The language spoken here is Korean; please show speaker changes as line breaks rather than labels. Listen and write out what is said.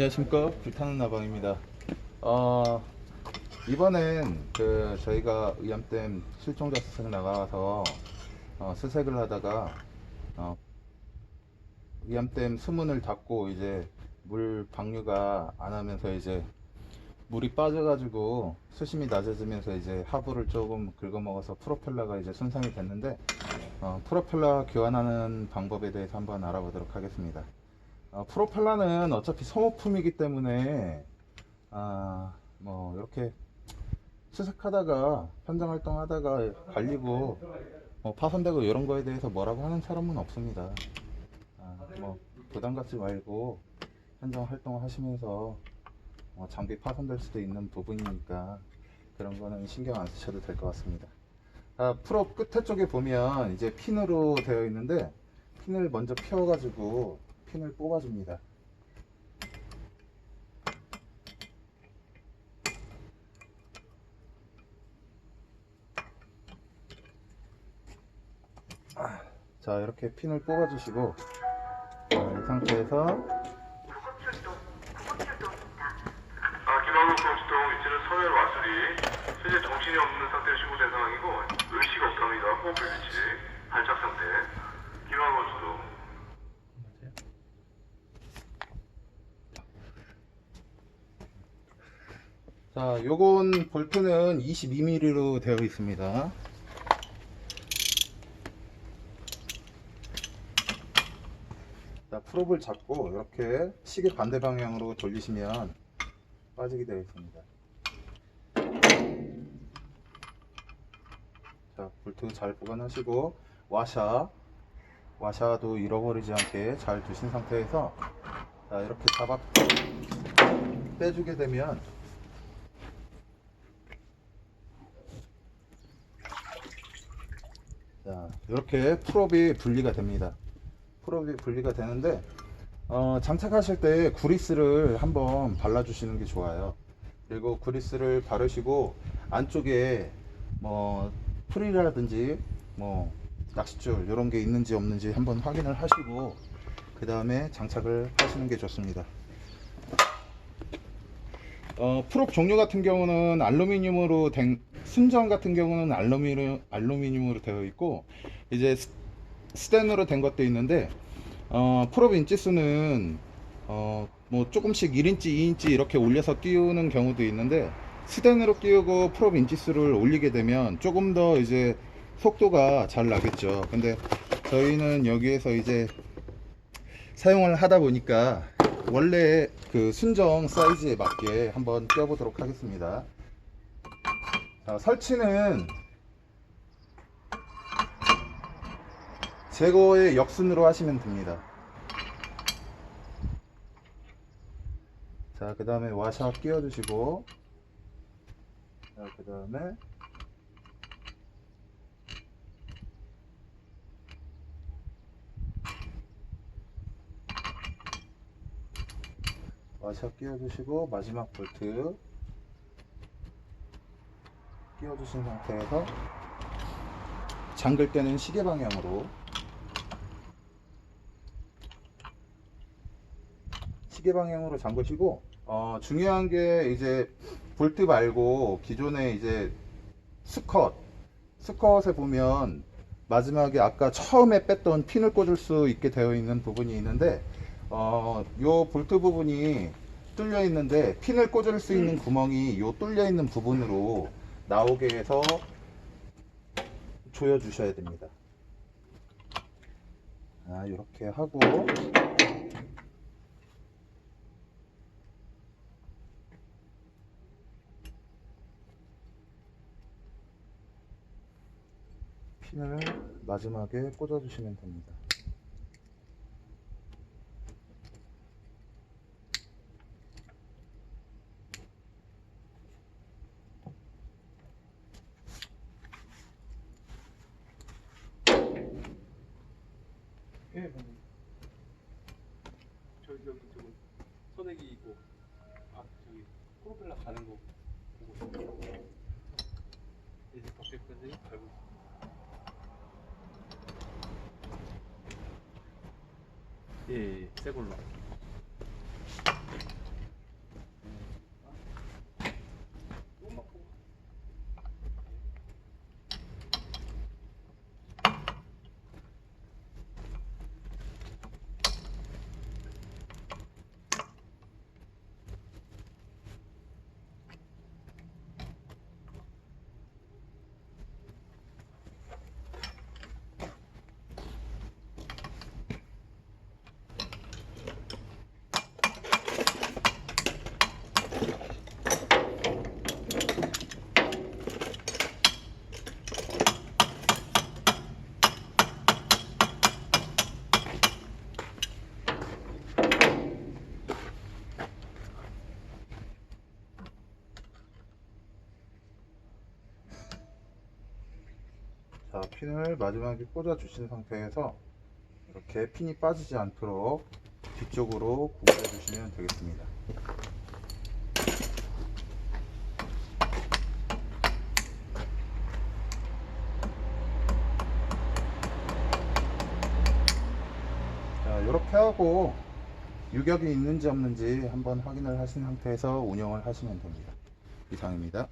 안녕하십니까 불타는 나방입니다. 어, 이번엔 그 저희가 의암댐 실종자 수색 나가서 어, 수색을 하다가 어, 의암댐 수문을 닫고 이제 물 방류가 안 하면서 이제 물이 빠져가지고 수심이 낮아지면서 이제 하부를 조금 긁어먹어서 프로펠러가 이제 손상이 됐는데 어, 프로펠러 교환하는 방법에 대해서 한번 알아보도록 하겠습니다. 어, 프로펠러는 어차피 소모품이기 때문에 아, 뭐 이렇게 수색하다가 현장 활동하다가 갈리고 뭐 파손되고 이런 거에 대해서 뭐라고 하는 사람은 없습니다. 아, 뭐 부담 갖지 말고 현장 활동을 하시면서 어, 장비 파손될 수도 있는 부분이니까 그런 거는 신경 안 쓰셔도 될 것 같습니다. 아, 프로 끝에 쪽에 보면 이제 핀으로 되어 있는데 핀을 먼저 펴가지고 핀을 뽑아줍니다. 아, 자 이렇게 핀을 뽑아주시고 자, 이 상태에서
아. 현재 정신이 없는 상태로 신고된 상황이고 의식 없답니다. 호흡 위치, 발작 상태. 김학국 경수
자 요건 볼트는 22mm로 되어 있습니다. 자 프롭을 잡고 이렇게 시계 반대 방향으로 돌리시면 빠지게 되어 있습니다. 자 볼트 잘 보관하시고 와샤 와샤도 잃어버리지 않게 잘 두신 상태에서 자 이렇게 잡아 빼주게 되면 이렇게 풀업이 분리가 됩니다. 풀업이 분리가 되는데, 어, 장착하실 때 구리스를 한번 발라주시는 게 좋아요. 그리고 구리스를 바르시고, 안쪽에 뭐, 풀이라든지, 뭐, 낚싯줄, 이런 게 있는지 없는지 한번 확인을 하시고, 그 다음에 장착을 하시는 게 좋습니다. 어, 프롭 종류 같은 경우는 알루미늄으로 된 순정 같은 경우는 알루미늄 알루미늄으로 되어 있고 이제 스- 스텐으로 된 것도 있는데 어, 프롭 인치수는 어, 뭐 조금씩 1인치, 2인치 이렇게 올려서 끼우는 경우도 있는데 스텐으로 끼우고 프롭 인치수를 올리게 되면 조금 더 이제 속도가 잘 나겠죠. 근데 저희는 여기에서 이제 사용을 하다 보니까 원래 그 순정 사이즈에 맞게 한번 껴보도록 하겠습니다. 자, 설치는 제거의 역순으로 하시면 됩니다. 자, 그 다음에 와샤 끼워주시고, 자, 그 다음에 와샤 끼워주시고 마지막 볼트 끼워주신 상태에서 잠글 때는 시계 방향으로 시계 방향으로 잠그시고 어, 중요한 게 이제 볼트 말고 기존에 이제 수컷 수컷에 보면 마지막에 아까 처음에 뺐던 핀을 꽂을 수 있게 되어 있는 부분이 있는데 어, 요 볼트 부분이 뚫려 있는데 핀을 꽂을 수 있는 구멍이 요 뚫려 있는 부분으로 나오게 해서 조여 주셔야 됩니다. 아, 이렇게 하고 핀을 마지막에 꽂아 주시면 됩니다.
예, 방금. 저기 저기 저기 소내기 있고 아 저기 프로펠러 가는 거 보고. 이제 밖에까지 갈고 있어요. 예, 예, 새 걸로.
핀을 마지막에 꽂아 주신 상태에서 이렇게 핀이 빠지지 않도록 뒤쪽으로 구부려 주시면 되겠습니다. 자, 이렇게 하고 유격이 있는지 없는지 한번 확인을 하신 상태에서 운영을 하시면 됩니다. 이상입니다.